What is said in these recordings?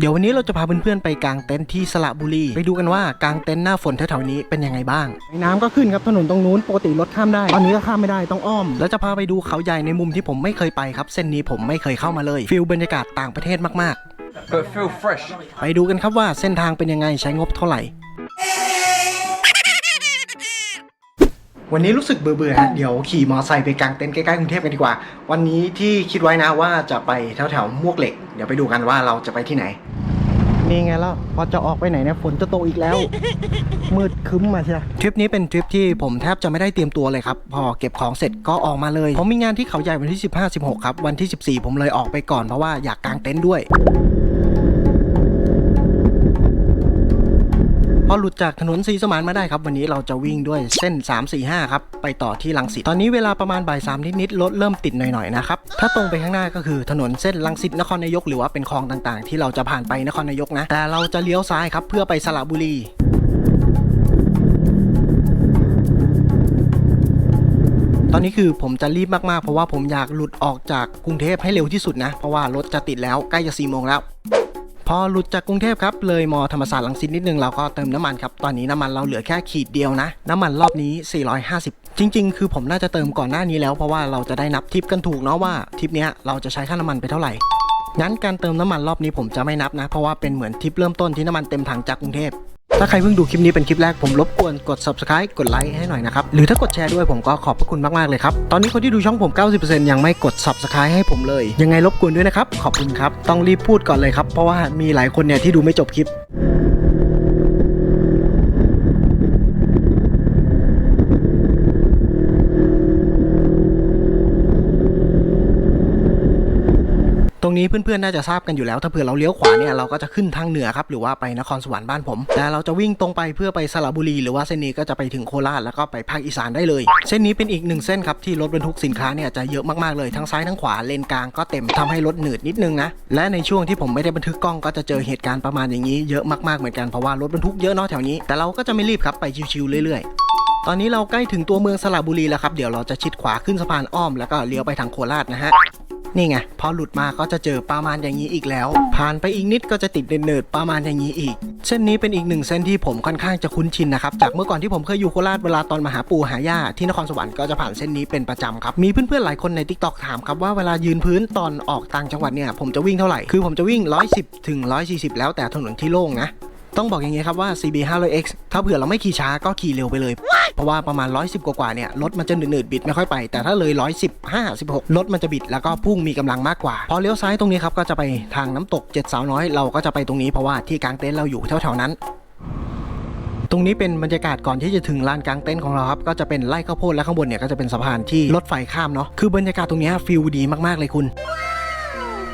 เดี๋ยววันนี้เราจะพาเพื่อนๆไปกางเต็นท์ที่สระบุรี ไปดูกันว่ากางเต็นท์หน้าฝนแถวๆนี้เป็นยังไงบ้าง น้ำก็ขึ้นครับถนนตรงนู้นปกติรถข้ามได้ ตอนนี้ก็ข้ามไม่ได้ต้องอ้อม แล้วจะพาไปดูเขาใหญ่ในมุมที่ผมไม่เคยไปครับ เส้นนี้ผมไม่เคยเข้ามาเลย ฟิลบรรยากาศต่างประเทศมาก but feel fresh. ๆไปดูกันครับว่าเส้นทางเป็นยังไงใช้งบเท่าไหร่ วันนี้รู้สึกเบื่อๆฮะเดี๋ยวขี่มอเตอร์ไซค์ไปกางเต็นท์ใกล้ๆกรุงเทพกันดีกว่า วันนี้ที่คิดไว้นะว่าจะไปแถวๆมวกเหล็ก เดี๋ยวไปดูกันว่าเราจะไปที่ไหน นี่ไงแล้วพอจะออกไปไหนเนี่ยฝนจะตกอีกแล้ว มืดครึ้มมาใช่ทริปนี้เป็นทริปที่ผมแทบจะไม่ได้เตรียมตัวเลยครับ พอเก็บของเสร็จก็ออกมาเลยผมมีงานที่เขาใหญ่วันที่ 15 16 ครับ วันที่ 14 ผมเลยออกไปก่อนเพราะว่าอยากกางเต็นท์ด้วย อหลุดจากถนนสีสมานมาได้ครับ วันนี้เราจะวิ่งด้วยเส้น 345 ครับ ไปต่อที่ลังสิตตอนนี้เวลาประมาณบ่ายสามนิดๆรถเริ่มติดหน่อยๆนะครับ ถ้าตรงไปข้างหน้าก็คือถนนเส้นลังสิตนครนายกหรือว่าเป็นคลองต่างๆ ที่เราจะผ่านไปนครนายกนะ แต่เราจะเลี้ยวซ้ายครับเพื่อไปสระบุรีตอนนี้คือผมจะรีบมากๆ เพราะว่าผมอยากหลุดออกจากกรุงเทพให้เร็วที่สุดนะ เพราะว่ารถจะติดแล้วใกล้จะ4โมงแล้ว พอหลุดจากกรุงเทพครับเลยมอธรรมศาสตร์ลังสิตนิดนึงเราก็เติมน้ำมันครับตอนนี้น้ำมันเราเหลือแค่ขีดเดียวนะ น้ำมันรอบนี้ 450 จริง ๆ คือผมน่าจะเติมก่อนหน้านี้แล้วเพราะว่าเราจะได้นับทิปกันถูกเนาะว่าทริปเนี้ยเราจะใช้ค่าน้ำมันไปเท่าไหร่งั้นการเติมน้ำมันรอบนี้ผมจะไม่นับนะ เพราะว่าเป็นเหมือนทริปเริ่มต้นที่น้ำมันเต็มถังจากกรุงเทพ ถ้าใครเพิ่งดูคลิปนี้เป็นคลิปแรกผมรบกวนกด subscribe กดไลค์ให้หน่อยนะครับ หรือถ้ากดแชร์ด้วยผมก็ขอบพระคุณมาก ๆ เลยครับ ตอนนี้คนที่ดูช่องผม 90%ยังไม่กด subscribe ให้ผมเลย ยังไงรบกวนด้วยนะครับ ขอบคุณครับ ต้องรีบพูดก่อนเลยครับ เพราะว่ามีหลายคนเนี่ยที่ดูไม่จบคลิป รงนี้เพื่อนๆน่าจะทราบกันอยู่แล้ว ถ้าเผื่อเราเลี้ยวขวาเนี่ยเราก็จะขึ้นทางเหนือครับหรือว่าไปนครสวรรค์บ้านผม แต่เราจะวิ่งตรงไปเพื่อไปสระบุรี หรือว่าเส้นนี้ก็จะไปถึงโคราชแล้วก็ไปภาคอีสานได้เลย เส้นนี้เป็นอีกหนึ่งเส้นครับที่รถบรรทุกสินค้าเนี่ยจะเยอะมากๆเลยทั้งซ้ายทั้งขวาเลนกลางก็เต็มทำให้รถหนืดนิดนึงนะและในช่วงที่ผมไม่ได้บันทึกกล้องก็จะเจอเหตุการณ์ประมาณอย่างนี้เยอะมากๆเหมือนกันเพราะว่ารถบรรทุกเยอะเนาะแถวนี้แต่เราก็จะไม่รีบครับไปชิวๆเรื่อยๆตอนนี้เราใกล้ถึงตัวเมืองสระบุรีแล้วครับ เดี๋ยวเราจะชิดขวาขึ้นสะพานอ้อมแล้วก็เลี้ยวไปทางโคราชนะฮะ นี่ไงพอหลุดมาก็จะเจอประมาณอย่างนี้อีกแล้ว ผ่านไปอีกนิดก็จะติดเนิร์ดประมาณอย่างนี้อีก เส้นนี้เป็นอีกหนึ่งเส้นที่ผมค่อนข้างจะคุ้นชินนะครับจากเมื่อก่อนที่ผมเคยอยู่โคราชเวลาตอนมาหาปู่หาย่าที่นครสวรรค์ก็จะผ่านเส้นนี้เป็นประจำครับมีเพื่อนๆหลายคนใน t ิ k t o k ถามครับว่าเวลายืนพื้นตอนออกต่างจังหวัดเนี่ยผมจะวิ่งเท่าไหร่คือผมจะวิ่ง 110 ถึง 140 แล้วแต่ถนนที่โล่งนะต้องบอกอย่างนี้ครับว่า CB 500X ถ้าเผื่อเราไม่ขี่ช้าก็ขี่เร็วไปเลย ราะว่าประมาณ 110 กว่าๆเนี่ยรถมันจะหนืดๆบิดไม่ค่อยไป แต่ถ้าเลย 115 16รถมันจะบิดแล้วก็พุ่งมีกำลังมากกว่า พอเลี้ยวซ้ายตรงนี้ครับก็จะไปทางน้ำตกเจ็ดสาวน้อยเราก็จะไปตรงนี้เพราะว่าที่กลางเต็นท์เราอยู่แถวๆนั้นตรงนี้เป็นบรรยากาศก่อนที่จะถึงลานกลางเต็นท์ของเราครับก็จะเป็นไร่ข้าวโพดและข้างบนเนี่ยก็จะเป็นสะพานที่รถไฟข้ามเนาะคือบรรยากาศตรงนี้ฟิลดีมากๆเลยคุณ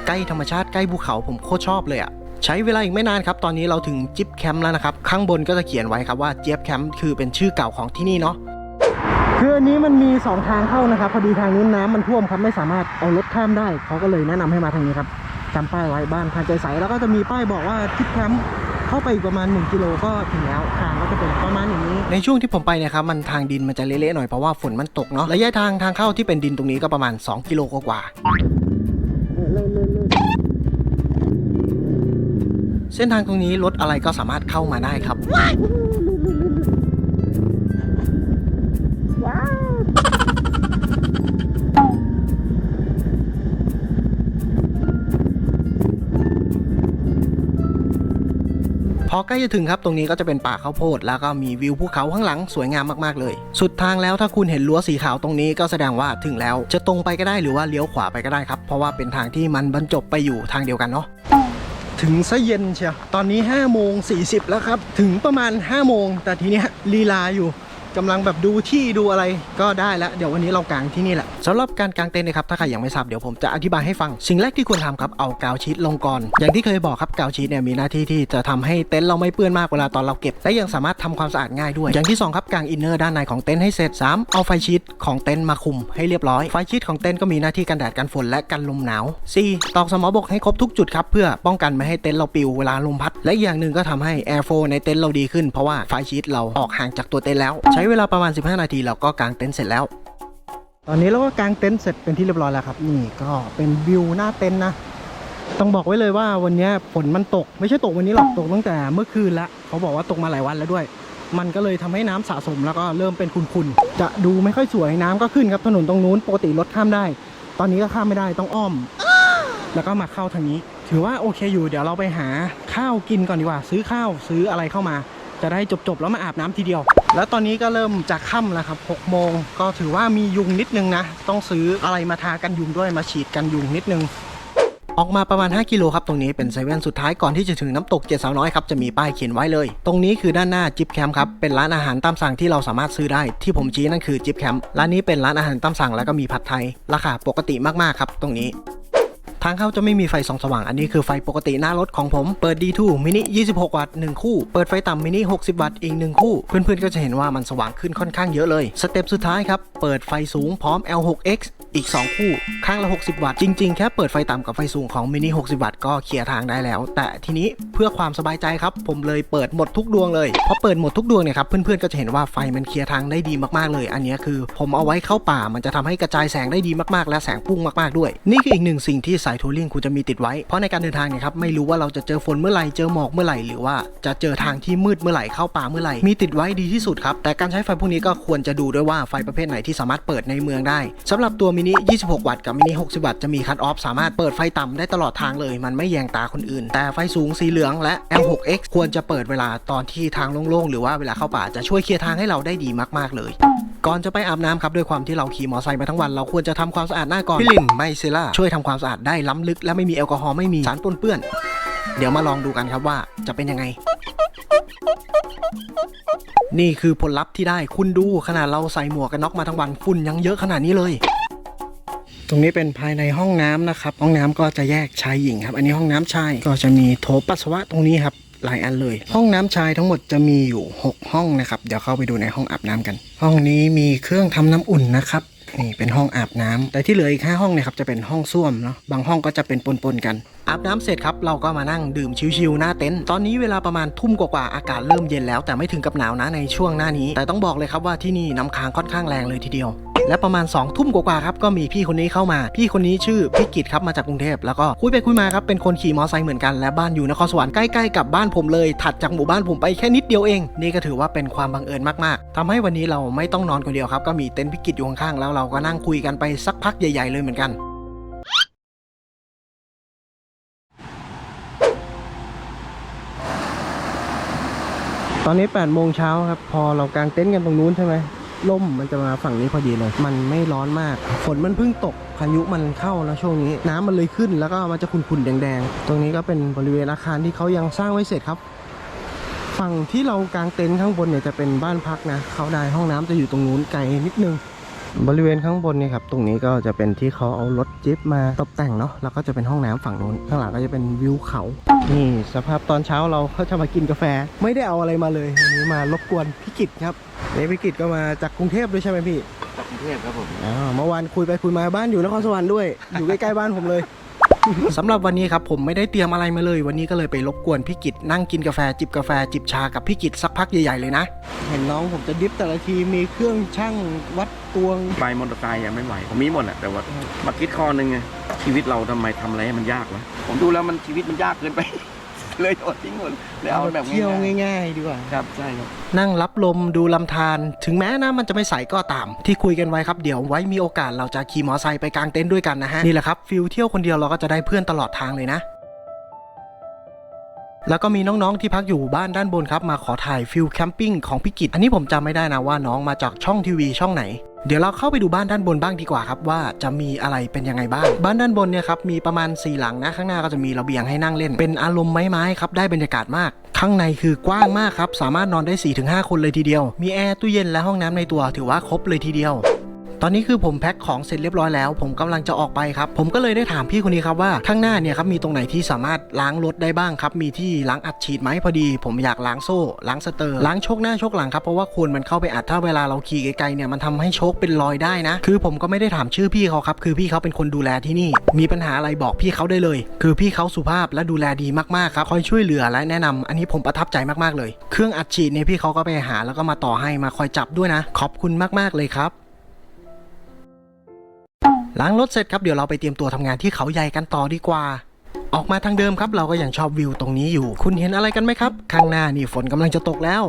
ใกล้ธรรมชาติใกล้ภูเขาผมโคตรชอบเลยอะ ใช้เวลาอีกไม่นานครับ ตอนนี้เราถึงจิ๊บแคมป์แล้วนะครับ ข้างบนก็จะเขียนไว้ครับว่าเจี๊ยบแคมป์คือเป็นชื่อเก่าของที่นี่เนาะคืออันนี้มันมีสองทางเข้านะครับ พอดีทางนู้นน้ำมันท่วมครับไม่สามารถเอารถข้ามได้เขาก็เลยแนะนำให้มาทางนี้ครับจำป้ายไว้บ้านทางใจใสแล้วก็จะมีป้ายบอกว่าทิศแคมป์เข้าไปอีกประมาณ 1 กิโลก็ถึงแล้วทางก็จะเป็นประมาณอย่างนี้ ในช่วงที่ผมไปเนี่ยครับมันทางดินมันจะเละๆหน่อยเพราะว่าฝนมันตกเนาะระยะทางทางเข้าที่เป็นดินตรงนี้ก็ประมาณ 2 กิโลกว่าๆ เส้นทางตรงนี้รถอะไรก็สามารถเข้ามาได้ครับ พอใกล้จะถึงครับตรงนี้ก็จะเป็นป่าข้าวโพด แล้วก็มีวิวภูเขาข้างหลังสวยงามมากๆเลย สุดทางแล้วถ้าคุณเห็นรั้วสีขาวตรงนี้ก็แสดงว่าถึงแล้ว จะตรงไปก็ได้หรือว่าเลี้ยวขวาไปก็ได้ครับ เพราะว่าเป็นทางที่มันบรรจบไปอยู่ทางเดียวกันเนาะ ถึงซะเย็นเชียวตอนนี้5โมง40แล้วครับ ถึงประมาณ5โมงแต่ทีเนี้ยลีลาอยู่ กำลังแบบดูที่ดูอะไรก็ได้แล้ว เดี๋ยววันนี้เรากางที่นี่แหละสำหรับการกางเต็นท์นะครับถ้าใครยังไม่ทราบเดี๋ยวผมจะอธิบายให้ฟัง สิ่งแรกที่ควรทำครับเอากาวชีตลงก่อน อย่างที่เคยบอกครับกาวชีตเนี่ยมีหน้าที่ที่จะทำให้เต็นท์เราไม่เปื้อนมากเวลาตอนเราเก็บและยังสามารถทำความสะอาดง่ายด้วย อย่างที่สองครับกางอินเนอร์ด้านในของเต็นท์ให้เสร็จสามเอาไฟชีตของเต็นท์มาคุมให้เรียบร้อยไฟชีตของเต็นท์ก็มีหน้าที่กันแดดกันฝนและกันลมหนาวสี่ตอกสมอบกให้ครบทุกจุดครับเพื่อป้องกันไม่ให้เต็นท์เราปิวเวลาลมพัด และอย่างหนึ่งก็ทำให้แอร์โฟในเต็นท์เราดีขึ้นเพราะว่าไฟชีตเราออกห่างจากตัวเต็นท์แล้วใช้เวลาประมาณ 15 นาทีเราก็กางเต็นท์เสร็จแล้ว ตอนนี้เราก็กางเต็นท์เสร็จเป็นที่เรียบร้อยแล้วครับ นี่ก็เป็นวิวหน้าเต็นท์นะ ต้องบอกไว้เลยว่าวันนี้ฝนมันตก ไม่ใช่ตกวันนี้หรอกตกตั้งแต่เมื่อคืนละเขาบอกว่าตกมาหลายวันแล้วด้วย มันก็เลยทำให้น้ำสะสมแล้วก็เริ่มเป็นขุ่นๆจะดูไม่ค่อยสวยน้ำก็ขึ้นครับถนนตรงนู้นปกติรถข้ามได้ ตอนนี้ก็ข้ามไม่ได้ต้องอ้อม แล้วก็มาเข้าทางนี้ ถือว่าโอเคอยู่เดี๋ยวเราไปหาข้าวกินก่อนดีกว่า ซื้อข้าวซื้ออะไรเข้ามา จะได้จบๆแล้วมาอาบน้ำทีเดียว แล้วตอนนี้ก็เริ่มจะค่ำแล้วครับ6โมงก็ถือว่ามียุงนิดนึงนะ ต้องซื้ออะไรมาทากันยุงด้วยมาฉีดกันยุงนิดนึงออกมาประมาณ 5 กิโลครับ ตรงนี้เป็นเซเว่นสุดท้ายก่อนที่จะถึงน้ำตกเจ็ดสาวน้อยครับ จะมีป้ายเขียนไว้เลย ตรงนี้คือด้านหน้าจิบแคมป์ครับ เป็นร้านอาหารตามสั่งที่เราสามารถซื้อได้ ที่ผมชี้นั่นคือจิบแคมป์ร้านนี้เป็นร้านอาหารตามสั่งแล้วก็มีผัดไทย ราคาปกติมากๆครับ ตรงนี้ ทางเข้าจะไม่มีไฟส่องสว่างอันนี้คือไฟปกติหน้ารถของผม เปิด D2 มินิ 26 วัตต์ 1 คู่ เปิดไฟต่ำมินิ 60 วัตต์อีก 1 คู่ เพื่อนๆก็จะเห็นว่ามันสว่างขึ้นค่อนข้างเยอะเลย สเต็ปสุดท้ายครับ เปิดไฟสูงพร้อม L6X อีก 2 คู่ ข้างละ 60 วัตต์ จริง ๆ แค่เปิดไฟต่ำกับไฟสูงของมินิ60 วัตต์ก็เคลียร์ทางได้แล้ว แต่ทีนี้เพื่อความสบายใจครับ ผมเลยเปิดหมดทุกดวงเลยพอเปิดหมดทุกดวงเนี่ยครับเพื่อนๆก็จะเห็นว่าไฟมันเคลียร์ทางได้ดีมากๆเลย อันนี้คือ ผมเอาไว้เข้าป่ามันจะทำให้กระจายแสงได้ดีมากๆ และแสงพุ่งมากๆด้วย นี่คืออีกหนึ่งสิ่งที่สายทัวริงคุณจะมีติดไว้เพราะในการเดินทางเนี่ยครับไม่รู้ว่าเราจะเจอฝนเมื่อไหร่เจอหมอกเมื่อไหร่หรือว่าจะเจอทางที่มืดเมื่อไหร่เข้าป่าเมื่อไหร่มีติดไว้ดีที่สุดครับแต่การใช้ไฟพวกนี้ก็ควรจะดูด้วยว่าไฟประเภทไหนที่สามารถเปิดในเมืองได้สำหรับตัวมินิ 26 วัตต์กับมินิ 60 วัตต์จะมีคัทออฟสามารถเปิดไฟต่ำได้ตลอดทางเลย มันไม่แยงตาคนอื่น แต่ไฟสูงสีเหลืองและ L6X ควรจะเปิดเวลาตอนที่ทางโล่งๆ หรือว่าเวลาเข้าป่าจะช่วยเคลียร์ทางให้เราได้ดีมากๆ เลยก่อนจะไปอาบน้ำครับด้วยความที่เราขี่มอเตอร์ไซค์มาทั้งวันเราควรจะทำความสะอาดหน้าก่อนพี่ลินไมเซล่าช่วยทำความสะอาดได้ล้ำลึกและไม่มีแอลกอฮอล์ไม่มีสารปนเปื้อน เดี๋ยวมาลองดูกันครับว่าจะเป็นยังไง นี่คือผลลัพธ์ที่ได้คุณดูขนาดเราใส่หมวกกันน็อกมาทั้งวันฝุ่นยังเยอะขนาดนี้เลย ตรงนี้เป็นภายในห้องน้ำนะครับ ห้องน้ำก็จะแยกชายหญิงครับ อันนี้ห้องน้ำชายก็จะมีโถปัสสาวะตรงนี้ครับหลายอันเลย ห้องน้ำชายทั้งหมดจะมีอยู่ 6 ห้องนะครับ เดี๋ยวเข้าไปดูในห้องอาบน้ำกัน ห้องนี้มีเครื่องทำน้ำอุ่นนะครับนี่เป็นห้องอาบน้ำแต่ที่เหลืออีกห้าห้องเนี่ยครับจะเป็นห้องส้วมเนาะบางห้องก็จะเป็นปนๆกัน อาบน้ำเสร็จครับเราก็มานั่งดื่มชิวๆหน้าเต็นท์ตอนนี้เวลาประมาณทุ่มกว่าๆอากาศเริ่มเย็นแล้ว แต่ไม่ถึงกับหนาวนะในช่วงหน้านี้ แต่ต้องบอกเลยครับว่าที่นี่น้ำค้างค่อนข้างแรงเลยทีเดียวและประมาณ2องทุ่มกว่าๆครับก็มีพี่คนนี้เข้ามา พี่คนนี้ชื่อพี่กิตครับมาจากกรุงเทพแล้วก็คุยไปคุยมาครับเป็นคนขี่มอเตอร์ไซค์เหมือนกันและบ้านอยู่นครสวรรค์ใกล้ๆกับบ้านผมเลย ถัดจากหมู่บ้านผมไปแค่นิดเดียวเอง นี่ก็ถือว่าเป็นความบังเอิญมากๆทำให้วันนี้เราไม่ต้องนอนคนเดียวครับก็มีเต็นท์พี่กิตอยู่ข้างๆแล้วเราก็นั่งคุยกันไปสักพักใหญ่ ๆเลยเหมือนกัน ตอนนี้8โมงเช้าครับ พอเรากางเต็นท์กันตรงนู้นใช่ไหมล่มมันจะมาฝั่งนี้พอดีเลย มันไม่ร้อนมาก ฝนมันเพิ่งตก พายุมันเข้าแล้วช่วงนี้ น้ำมันเลยขึ้น แล้วก็มันจะขุ่นๆ แดงๆ ตรงนี้ก็เป็นบริเวณอาคารที่เขายังสร้างไว้เสร็จครับ ฝั่งที่เรากางเต็นท์ข้างบนเนี่ยจะเป็นบ้านพักนะ เขาได้ห้องน้ำจะอยู่ตรงนู้นไกลนิดนึง บริเวณข้างบนเนี่ยครับตรงนี้ก็จะเป็นที่เขาเอารถจิ๊บมาตกแต่งเนาะแล้วก็จะเป็นห้องน้ำฝั่งนู้นข้างหลังก็จะเป็นวิวเขานี่สภาพตอนเช้าเราก็จะมากินกาแฟ ไม่ได้เอาอะไรมาเลยวันนี้มารบกวนพี่กิตครับนี่พี่กิตก็มาจากกรุงเทพด้วยใช่ไหมพี่จากกรุงเทพครับผมอ๋อเมื่อวานคุยไปคุยมาบ้านอยู่นครสวรรค์ด้วยอยู่ใกล้ๆบ้านผมเลย สำหรับวันนี้ครับผมไม่ได้เตรียมอะไรมาเลย วันนี้ก็เลยไปรบกวนพี่กิตนั่งกินกาแฟจิบกาแฟจิบชากับพี่กิตสักพักใหญ่ๆเลยนะ เห็นน้องผมจะดิฟแต่ละทีมีเครื่องช่างวัดตวงไปมอเตอร์ไซค์ยังไม่ไหวผมมีหมดแหละแต่ว่ามาคิดข้อนึงไงชีวิตเราทำไมทำอะไรให้มันยากวะผมดูแล้วมันชีวิตมันยากเกินไป เลยโดดทิ้งหมดเลยเอาแบบเที่ยวง่ายง่ายๆดีกว่าๆครับใช่ครับ นั่งรับลมดูลำธารถึงแม้น้ำมันจะไม่ใสก็ตาม ที่คุยกันไว้ครับเดี๋ยวไว้มีโอกาสเราจะขี่มอไซค์ไปกางเต็นท์ด้วยกันนะฮะนี่แหละครับฟิลเที่ยวคนเดียวเราก็จะได้เพื่อนตลอดทางเลยนะ แล้วก็มีน้องๆที่พักอยู่บ้านด้านบนครับมาขอถ่ายฟิลแคมปิ้งของพี่กิตอันนี้ผมจำไม่ได้นะว่าน้องมาจากช่องทีวีช่องไหน เดี๋ยวเราเข้าไปดูบ้านด้านบนบ้างดีกว่าครับว่าจะมีอะไรเป็นยังไงบ้าง บ้านด้านบนเนี่ยครับมีประมาณ 4 หลังนะข้างหน้าก็จะมีระเบียงให้นั่งเล่น เป็นอารมณ์ไม้ๆครับได้บรรยากาศมาก ข้างในคือกว้างมากครับสามารถนอนได้ 4-5 คนเลยทีเดียว มีแอร์ตู้เย็นและห้องน้ำในตัวถือว่าครบเลยทีเดียว ตอนนี้คือผมแพ็คของเสร็จเรียบร้อยแล้ว ผมกำลังจะออกไปครับ ผมก็เลยได้ถามพี่คนนี้ครับว่าข้างหน้าเนี่ยครับมีตรงไหนที่สามารถล้างรถได้บ้างครับ มีที่ล้างอัดฉีดไหมพอดี ผมอยากล้างโซ่ ล้างสเตอร์ล้างโชคหน้าโชคหลังครับเพราะว่าคนมันเข้าไปอัดถ้าเวลาเราขี่ไกลๆเนี่ยมันทำให้โชคเป็นรอยได้นะ คือผมก็ไม่ได้ถามชื่อพี่เขาครับคือพี่เขาเป็นคนดูแลที่นี่ มีปัญหาอะไรบอกพี่เขาได้เลย คือพี่เขาสุภาพและดูแลดีมากๆครับคอยช่วยเหลือและแนะนำอันนี้ผมประทับใจมากๆเลย เครื่องอัดฉีดเนี่ยพี่เขาก็ไปหาแล้วก็มาต่อให้มาคอยจับด้วยนะ ขอบคุณมากๆเลยครับ ล้างรถเสร็จครับเดี๋ยวเราไปเตรียมตัวทำงานที่เขาใหญ่กันต่อดีกว่า ออกมาทางเดิมครับ เราก็ยังชอบวิวตรงนี้อยู่ คุณเห็นอะไรกันไหมครับ ข้างหน้านี่ฝนกำลังจะตกแล้ว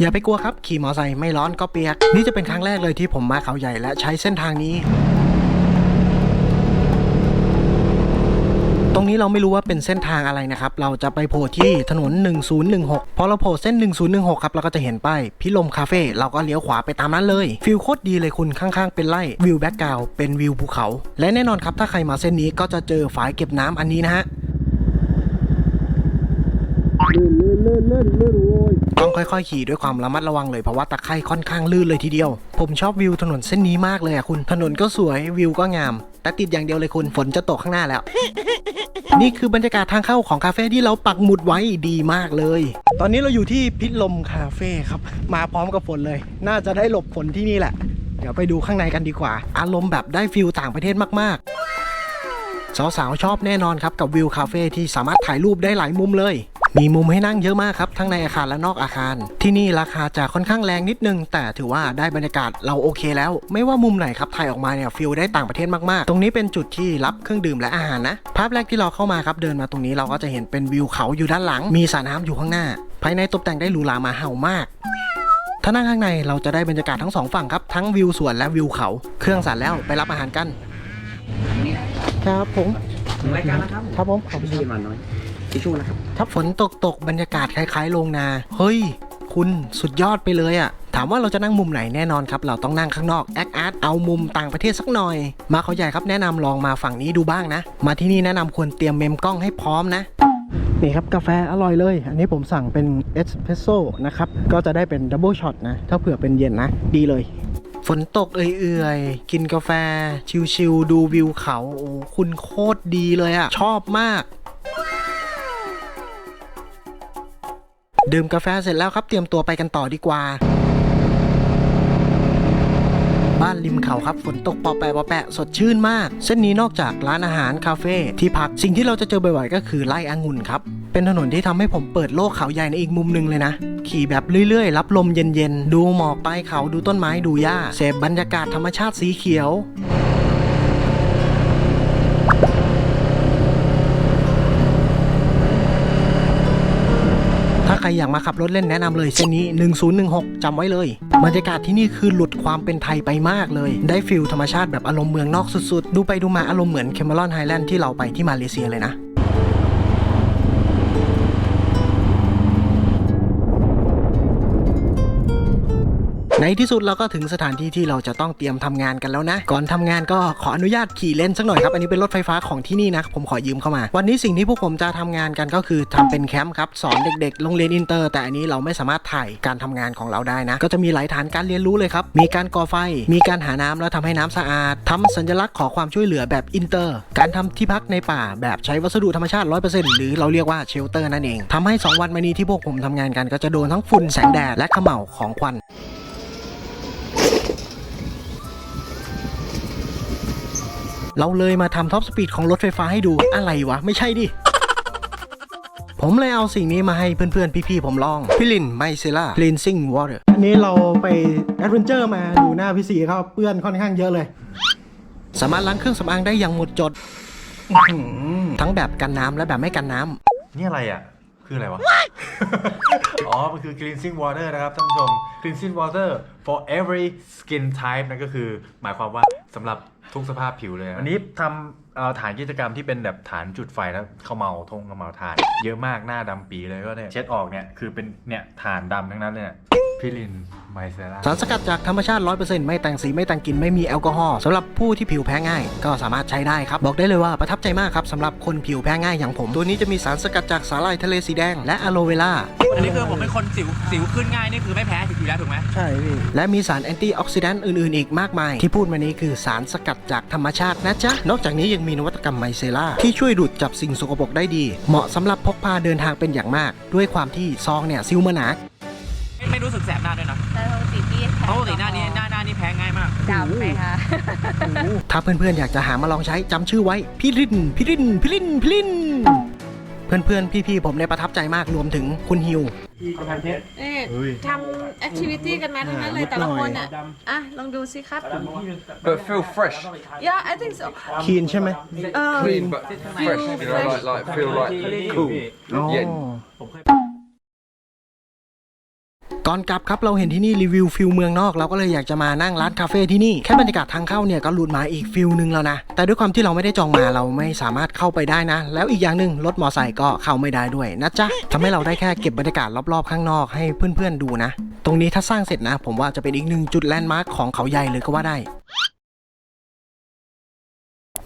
อย่าไปกลัวครับ ขี่มอไซค์ไม่ร้อนก็เปียก นี่จะเป็นครั้งแรกเลยที่ผมมาเขาใหญ่และใช้เส้นทางนี้ ตรงนี้เราไม่รู้ว่าเป็นเส้นทางอะไรนะครับ เราจะไปโผล่ที่ถนน 1016 พอเราโผล่เส้น 1016 ครับเราก็จะเห็นป้ายพิลมคาเฟ่ เราก็เลี้ยวขวาไปตามนั้นเลย ฟิลโคตรดีเลยคุณข้างๆ เป็นไร่วิวแบ็กกราวเป็นวิวภูเขา และแน่นอนครับถ้าใครมาเส้นนี้ก็จะเจอฝายเก็บน้ำอันนี้นะฮะ ต้องค่อยๆ ขี่ด้วยความระมัดระวังเลยเพราะว่าตะไคร่ค่อนข้างลื่นเลยทีเดียว ผมชอบวิวถนนเส้นนี้มากเลยอะคุณ ถนนก็สวยวิวก็งาม แต่ติดอย่างเดียวเลยคุณฝนจะตกข้างหน้าแล้ว นี่คือบรรยากาศทางเข้าของคาเฟ่ที่เราปักหมุดไว้ดีมากเลย ตอนนี้เราอยู่ที่พิษลมคาเฟ่ครับ มาพร้อมกับฝนเลย น่าจะได้หลบฝนที่นี่แหละ เดี๋ยวไปดูข้างในกันดีกว่า อารมณ์แบบได้ฟิลต่างประเทศมากๆ สาวๆชอบแน่นอนครับกับวิวคาเฟ่ที่สามารถถ่ายรูปได้หลายมุมเลย มีมุมให้นั่งเยอะมากครับ ทั้งในอาคารและนอกอาคาร ที่นี่ราคาจะค่อนข้างแรงนิดนึง แต่ถือว่าได้บรรยากาศเราโอเคแล้ว ไม่ว่ามุมไหนครับถ่ายออกมาเนี่ยฟิลได้ต่างประเทศมากๆ ตรงนี้เป็นจุดที่รับเครื่องดื่มและอาหารนะ ภาพแรกที่เราเข้ามาครับเดินมาตรงนี้เราก็จะเห็นเป็นวิวเขาอยู่ด้านหลัง มีสระน้ำอยู่ข้างหน้า ภายในตกแต่งได้หรูหรามาเห่ามากถ้านั่งข้างในเราจะได้บรรยากาศทั้งสองฝั่งครับทั้งวิวสวนและวิวเขา เครื่องสั่นแล้วไปรับอาหารกัน ครับผมรายการนะครับครับผมขอบคุณพี่หวานน้อย ทิชชู่นะครับ ถ้าฝนตกตกบรรยากาศคล้ายๆโรงนา เฮ้ย คุณสุดยอดไปเลยอะถามว่าเราจะนั่งมุมไหนแน่นอนครับ เราต้องนั่งข้างนอกแอคอาร์ตเอามุมต่างประเทศสักหน่อย มาเขาใหญ่ครับแนะนำลองมาฝั่งนี้ดูบ้างนะ มาที่นี่แนะนำควรเตรียมเมมกล้องให้พร้อมนะนี่ครับกาแฟอร่อยเลย อันนี้ผมสั่งเป็นเอสเพรสโซ่นะครับ ก็จะได้เป็นดับเบิลช็อตนะ ถ้าเผื่อเป็นเย็นนะ ดีเลย ฝนตกเอื่อยๆ กินกาแฟ ชิลๆ ดูวิวเขา โอ้ คุณโคตรดีเลยอะชอบมาก ดื่มกาแฟเสร็จแล้วครับ เตรียมตัวไปกันต่อดีกว่า บ้านริมเขาครับฝนตกปอแปะปอแปะสดชื่นมาก เส้นนี้นอกจากร้านอาหารคาเฟ่ที่พักสิ่งที่เราจะเจอบ่อยๆก็คือไร่องุ่นครับเป็นถนนที่ทำให้ผมเปิดโลกเขาใหญ่ในอีกมุมหนึ่งเลยนะ ขี่แบบเรื่อยๆ รับลมเย็นๆ ดูหมอกใต้เขาดูต้นไม้ดูหญ้าเสพบรรยากาศธรรมชาติสีเขียว ใครอยากมาขับรถเล่นแนะนำเลยเส้นนี้ 1016จำไว้เลย บรรยากาศที่นี่คือหลุดความเป็นไทยไปมากเลย ได้ฟิลธรรมชาติแบบอารมณ์เมืองนอกสุดๆ ดูไปดูมาอารมณ์เหมือนเคมรอนไฮแลนด์ที่เราไปที่มาเลเซียเลยนะ ในที่สุดเราก็ถึงสถานที่ที่เราจะต้องเตรียมทำงานกันแล้วนะ ก่อนทำงานก็ขออนุญาตขี่เล่นสักหน่อยครับ อันนี้เป็นรถไฟฟ้าของที่นี่นะผมขอยืมเข้ามา วันนี้สิ่งที่พวกผมจะทำงานกันก็คือทำเป็นแคมป์ครับสอนเด็กๆโรงเรียนอินเตอร์ แต่อันนี้เราไม่สามารถถ่ายการทำงานของเราได้นะ ก็จะมีหลายฐานการเรียนรู้เลยครับ มีการก่อไฟ มีการหาน้ำแล้วทำให้น้ำสะอาดทำสัญลักษณ์ขอความช่วยเหลือแบบอินเตอร์ การทำที่พักในป่าแบบใช้วัสดุธรรมชาติ 100%หรือเราเรียกว่าเชลเตอร์นั่นเองทำให้สองวันมานี้ที่พวกผมทำงานกันก็จะโดนทั้งฝุ่นแสงแดดและขม่าของควัน เราเลยมาทำท็อปสปีดของรถไฟฟ้าให้ดูอะไรวะ ไม่ใช่ดิผมเลยเอาสิ่งนี้มาให้เพื่อนๆ พี่ๆ ผมลอง พิลินไมเซล่า cleansing water อันนี้เราไปแอดเวนเจอร์มาดูหน้าพี่สีเขาเปื้อนค่อนข้างเยอะเลย สามารถล้างเครื่องสำอางได้อย่างหมดจด ทั้งแบบกันน้ำและแบบไม่กันน้ำนี่อะไรอะ คืออะไรวะ อ๋อ มันคือ cleansing water นะครับท่านผู้ชม cleansing water for every skin type นั่นก็คือ หมายความว่าสำหรับทุกสภาพผิวเลยนะอันนี้ทำเอ่อฐานกิจกรรมที่เป็นแบบฐานจุดไฟแล้วเขมเมาทงเขมเมาฐาน เยอะมากหน้าดำปีเลยก็เนี่ยเช็ดออกเนี่ยคือเป็นเนี่ยฐานดำทั้งนั้นเลยเนี่ย พิลินไมเซล่าสารสกัดจากธรรมชาติ 100%ไม่แต่งสีไม่แต่งกลิ่นไม่มีแอลกอฮอล์สำหรับผู้ที่ผิวแพ้ง่าย ก็สามารถใช้ได้ครับ บอกได้เลยว่าประทับใจมากครับสำหรับคนผิวแพ้ง่ายอย่างผม ตัวนี้จะมีสารสกัดจากสาหร่ายทะเลสีแดงและอะโลเวล่าอันนี้คือผมเป็นคนสิวสิวขึ้นง่ายนี่คือไม่แพ้สิวอยู่แล้วถูกไหมใช่พี่และมีสารแอนตี้ออกซิแดนต์อื่นๆอีกมากมาย ที่พูดมานี้คือสารสกัดจากธรรมชาตินะจ๊ะนอกจากนี้ยังมีนวัตกรรมไมเซล่าที่ช่วยดูดจับสิ่งสกปรกได้ดี เหมาะสำหรับพกพาเดินทางเป็นอย่างมาก ด้วยความที่ซองเนี่ยซิลมาหนาไม่ไม่ รู้สึกแสบหน้าด้วยนะแต่ปกติพี่เพราะปกติหน้านี้หน้าหน้านี่แพ้ง่ายมาก ดำไหมคะถ้าเพื่อนๆอยากจะหามาลองใช้จำชื่อไว้ พี่รินพี่รินพี่รินพี่รินเเพื่อนๆ พี่ๆ ผมเนี่ยประทับใจมากรวมถึงคุณฮิว นี่ทำแอคทิวิตี้กันมาทั้งนั้นเลยแต่ละคนอะ อะ ลองดูสิครับ But feel fresh. Yeah I think so คีนใช่ไหม เออ Clean but fresh. You know, like like feel like cool. อ๋อ Yeah. อนกลับครับเราเห็นที่นี่รีวิวฟิลเมืองนอกเราก็เลยอยากจะมานั่งร้านคาเฟ่ที่นี่แค่บรรยากาศทางเข้าเนี่ยก็หลุดมาอีกฟิลหนึ่งแล้วนะ แต่ด้วยความที่เราไม่ได้จองมาเราไม่สามารถเข้าไปได้นะ แล้วอีกอย่างหนึ่งรถมอไซค์ก็เข้าไม่ได้ด้วยนะจ๊ะทำให้เราได้แค่เก็บบรรยากาศรอบๆข้างนอกให้เพื่อนๆดูนะ ตรงนี้ถ้าสร้างเสร็จนะ ผมว่าจะเป็นอีกหนึ่งจุดแลนด์มาร์คของเขาใหญ่เลยก็ว่าได้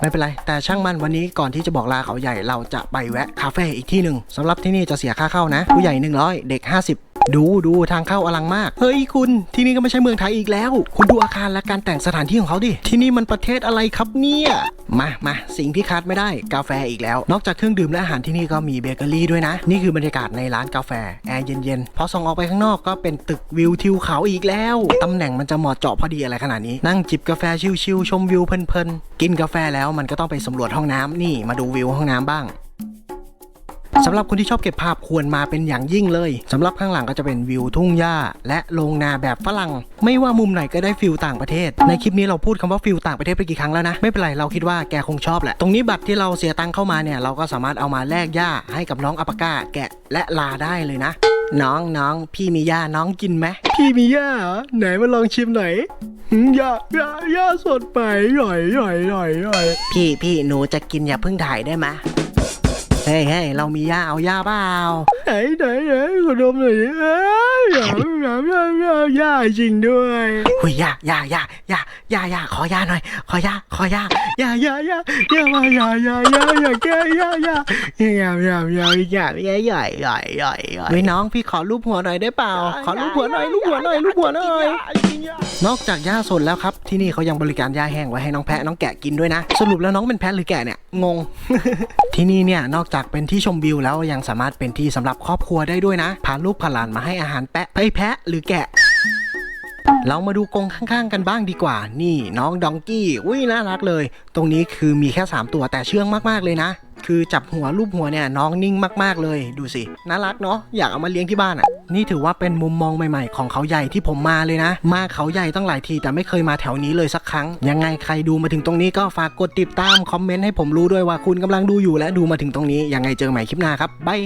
ไม่เป็นไร แต่ช่างมันวันนี้ก่อนที่จะบอกลาเขาใหญ่เราจะไปแวะคาเฟ่อีกที่หนึ่งสำหรับที่นี่จะเสียค่าเข้านะ ผู้ใหญ่ 100 เด็ก 50 ดูดูทางเข้าอลังมาก เฮ้ยคุณที่นี่ก็ไม่ใช่เมืองไทยอีกแล้ว คุณดูอาคารและการแต่งสถานที่ของเขาดิ ที่นี่มันประเทศอะไรครับเนี่ยมามาสิ่งที่ขาดไม่ได้กาแฟอีกแล้ว นอกจากเครื่องดื่มและอาหารที่นี่ก็มีเบเกอรี่ด้วยนะ นี่คือบรรยากาศในร้านกาแฟแอร์เย็นๆพอส่องออกไปข้างนอกก็เป็นตึกวิวทิวเขาอีกแล้วตำแหน่งมันจะเหมาะเจาะพอดีอะไรขนาดนี้ นั่งจิบกาแฟชิลๆชมวิวเพลินๆกินกาแฟแล้วมันก็ต้องไปสำรวจห้องน้ำนี่มาดูวิวห้องน้ำบ้าง สำหรับคนที่ชอบเก็บภาพควรมาเป็นอย่างยิ่งเลยสำหรับข้างหลังก็จะเป็นวิวทุ่งหญ้า และโรงนาแบบฝรั่ง ไม่ว่ามุมไหนก็ได้ฟิลต่างประเทศ ในคลิปนี้เราพูดคำว่าฟิลต่างประเทศไปกี่ครั้งแล้วนะ ไม่เป็นไรเราคิดว่าแกคงชอบแหละ ตรงนี้บัตรที่เราเสียตังค์เข้ามาเนี่ยเราก็สามารถเอามาแลกหญ้าให้กับน้องอัปาก้าแกะและลาได้เลยนะ น้องน้องพี่มีหญ้าน้องกินไหมพี่มีหญ้าเหรอไหนมาลองชิมหน่อยหญ้าหญ้าหญ้าสดไปหน่อยหน่อยหน่อยหน่อยพี่พี่หนูจะกินอย่าเพิ่งถ่ายได้ไหม เฮ้ยเฮ้ยเรามียาเอายาเปล่าไหนไหนไหนขอดมหน่อยดิเอ้ยอยากอยากอยากอยากยาจริงด้วยหุยยายายายายายาขอยาหน่อย ขอยาขอยายายายายามายายายายาแกยายายายายายาใหญ่ใหญ่ใหญ่ใหญ่เฮ้ยน้องพี่ขอรูปหัวหน่อยได้เปล่า ขอรูปหัวหน่อยรูปหัวหน่อยรูปหัวหน่อย นอกจากยาสดแล้วครับ ที่นี่เขายังบริการยาแห้งไว้ให้น้องแพะน้องแกะกินด้วยนะ สรุปแล้วน้องเป็นแพะหรือแกะเนี่ยงง ที่นี่เนี่ยนอกจากากเป็นที่ชมวิวแล้วยังสามารถเป็นที่สำหรับครอบครัวได้ด้วยนะ พาลูกพาหลานมาให้อาหารแปะไอแพะหรือแกะ เรามาดูกรงข้างๆกันบ้างดีกว่า นี่น้องดองกี้อุ้ยน่ารักเลย ตรงนี้คือมีแค่ 3 ตัวแต่เชื่องมากๆเลยนะ คือจับหัวรูปหัวเนี่ยน้องนิ่งมากๆเลย ดูสิน่ารักเนาะอยากเอามาเลี้ยงที่บ้านอะ่ะ นี่ถือว่าเป็นมุมมองใหม่ๆ ของเขาใหญ่ที่ผมมาเลยนะ มาเขาใหญ่ตั้งหลายทีแต่ไม่เคยมาแถวนี้เลยสักครั้ง ยังไงใครดูมาถึงตรงนี้ก็ฝากกดติดตามคอมเมนต์ให้ผมรู้ด้วยว่าคุณกำลังดูอยู่และดูมาถึงตรงนี้ยังไงเจอใหม่คลิปหน้าครับบาย